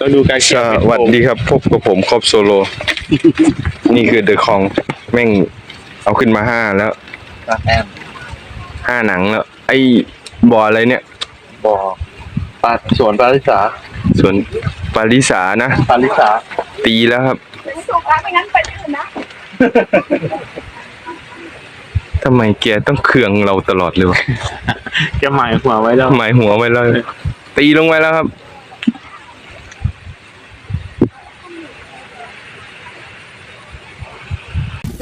ต้องดูการสเกี่ยววัสดีครับ พบกับผมครบโซโล นี่คือเดอะคองแม่งเอาขึ้นมาห้าแล้วตาแต้มห้าหนังแล้ว ไอ้บ่ออะไรเนี่ยบ่อปลาสวนปลาลิสาส่วนปาริสานะ ปลาลิสาตีแล้วครับส่งร้านไปงั้นไปที่อื่นนะทำไมแกต้องเคืองเราตลอดเลยวะแกหมายหัวไว้แล้วหมายหัวไว้แล้วตีลงไว้แล้วครับ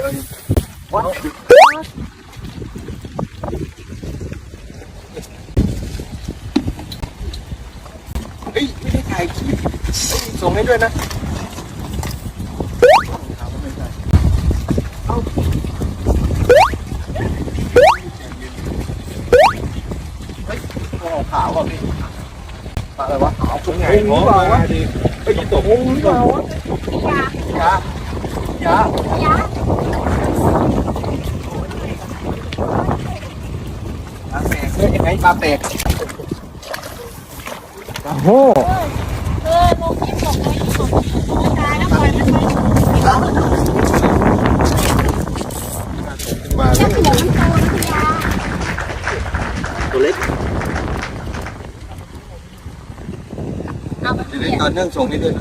เฮ้ยไม่ได้ถ่ายคลิปส่งให้ด้วยนะขาวอะพี่ปลาอะไรวะขาวตรงไหนโอ้โหวะไอ้ยตกโอ้โหวะยายายา ไงปลาแตกโอ้โหเออลงคลิปส่งเลยส่งตายแล้วปล่อยมันไปมาแค่หัวมันโตนะคุณยาตัวเล็กเอาไปเดี๋ยวตอนเนื่องส่งให้ด้วย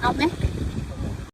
เอาไหม